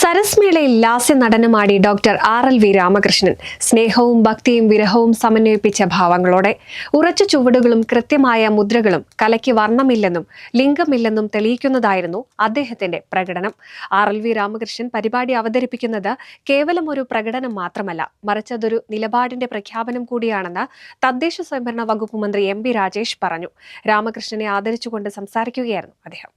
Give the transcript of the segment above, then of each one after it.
സരസ്മേളയിൽ ലാസ്യ നടനമാടി doctor R L V Ramakrishnan. സ്നേഹവും ഭക്തിയും വിരഹവും സമന്വയിപ്പിച്ച ഭാവങ്ങളോടെ ഉറച്ച ചുവടുകളും കൃത്യമായ മുദ്രകളും കലയ്ക്ക് വർണമില്ലെന്നും ലിംഗമില്ലെന്നും തെളിയിക്കുന്നതായിരുന്നു അദ്ദേഹത്തിന്റെ പ്രകടനം. ആർ എൽ വി രാമകൃഷ്ണൻ പരിപാടി അവതരിപ്പിക്കുന്നത് കേവലം ഒരു പ്രകടനം മാത്രമല്ല മറിച്ച് അതൊരു നിലപാടിന്റെ പ്രഖ്യാപനം കൂടിയാണെന്ന് തദ്ദേശ സ്വയംഭരണ വകുപ്പ് മന്ത്രി എം പി രാജേഷ് പറഞ്ഞു. രാമകൃഷ്ണനെ ആദരിച്ചുകൊണ്ട് സംസാരിക്കുകയായിരുന്നു അദ്ദേഹം.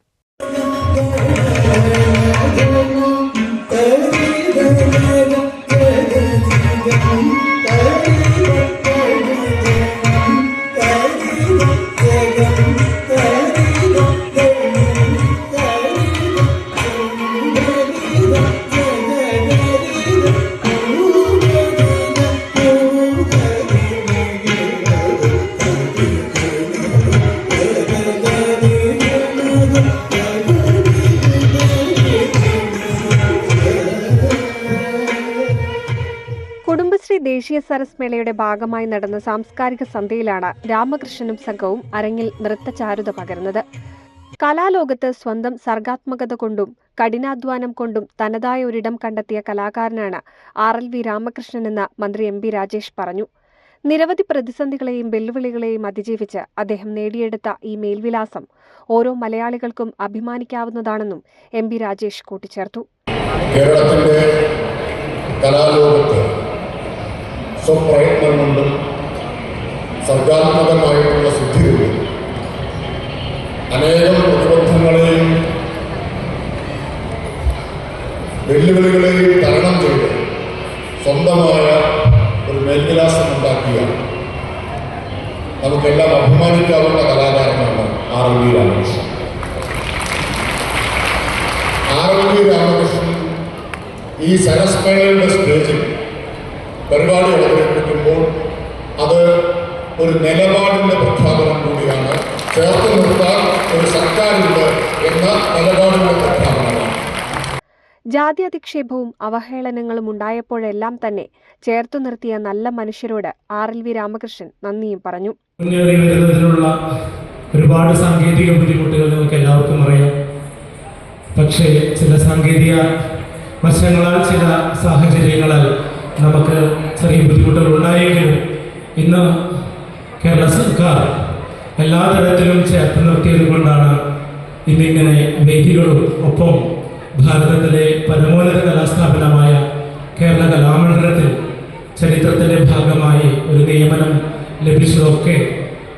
കുടുംബശ്രീ ദേശീയ സരസ് മേളയുടെ ഭാഗമായി നടന്ന സാംസ്കാരിക സന്ധ്യയിലാണ് രാമകൃഷ്ണനും സംഘവും അരങ്ങിൽ നൃത്തചാരുത പകർന്നത് കലാലോകത്ത് സ്വന്തം സർഗാത്മകത കൊണ്ടും കഠിനാധ്വാനം കൊണ്ടും തനതായ ഒരിടം കണ്ടെത്തിയ കലാകാരനാണ് ആർ എൽ വി രാമകൃഷ്ണൻ മന്ത്രി എം പി രാജേഷ് പറഞ്ഞു. നിരവധി പ്രതിസന്ധികളെയും വെല്ലുവിളികളെയും അതിജീവിച്ച് അദ്ദേഹം നേടിയെടുത്ത ഈ മേൽവിലാസം ഓരോ മലയാളികൾക്കും അഭിമാനിക്കാവുന്നതാണെന്നും എം പി രാജേഷ് കൂട്ടിച്ചേർത്തു. കേരളത്തിന്റെ കലാലോകത്ത് സ്വപ്രയത്നം കൊണ്ടും സർഗാത്മകമായിട്ടുള്ള സിദ്ധികളും അനേകം പ്രതിബന്ധങ്ങളെയും വെല്ലുവിളികളെയും തരണം ചെയ്ത് സ്വന്തമായ ഒരു മേൽവിലാസം ഉണ്ടാക്കിയ നമുക്കെല്ലാം അഭിമാനിക്കാവുന്ന കലാകാരനാണ് R L V Ramakrishnan. R V Ramakrishnan ഈ സരസ്മേളയുടെ സ്റ്റേജിൽ പരിപാടി അവതരിപ്പിക്കുമ്പോൾ അത് ഒരു നിലപാടിന്റെ പ്രഖ്യാപനം കൂടിയാണ്. ചേർത്ത് നിർത്താൻ ഒരു സർക്കാരുണ്ട് എന്ന നിലപാടിന്റെ പ്രഖ്യാപനമാണ്. ജാതി അധിക്ഷേപവും അവഹേളനങ്ങളും ഉണ്ടായപ്പോഴെല്ലാം തന്നെ ചേർത്തു നിർത്തിയ നല്ല മനുഷ്യരോട് ആർ എൽ വി രാമകൃഷ്ണൻ നന്ദിയും പറഞ്ഞു. ഒരുപാട് സാങ്കേതിക ബുദ്ധിമുട്ടുകൾ നമുക്ക് എല്ലാവർക്കും അറിയാം. പക്ഷേ ചില സാങ്കേതിക വശങ്ങളാൽ ചില സാഹചര്യങ്ങളാൽ നമുക്ക് ചെറിയ ബുദ്ധിമുട്ടുകൾ ഉണ്ടായെങ്കിലും ഇന്ന് കേരള സർക്കാർ എല്ലാ തരത്തിലും ചേർത്ത് നിർത്തിയത് കൊണ്ടാണ് ഇന്നിങ്ങനെ വേദികളും ഒപ്പം ഭാരതത്തിലെ പരമോന്നത കലാസ്ഥാപനമായ കേരള കലാമണ്ഡലത്തിൽ ചരിത്രത്തിന്റെ ഭാഗമായി ഒരു നിയമനം ലഭിച്ചതൊക്കെ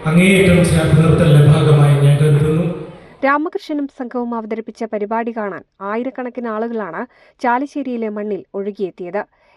അങ്ങേയറ്റം ചേർത്ത് നിർത്തലിന്റെ ഭാഗമായി ഞാൻ കരുതുന്നു. രാമകൃഷ്ണനും സംഘവും അവതരിപ്പിച്ച പരിപാടി കാണാൻ ആയിരക്കണക്കിന് ആളുകളാണ് ചാലിശ്ശേരിയിലെ മണ്ണിൽ ഒഴുകിയെത്തിയത്.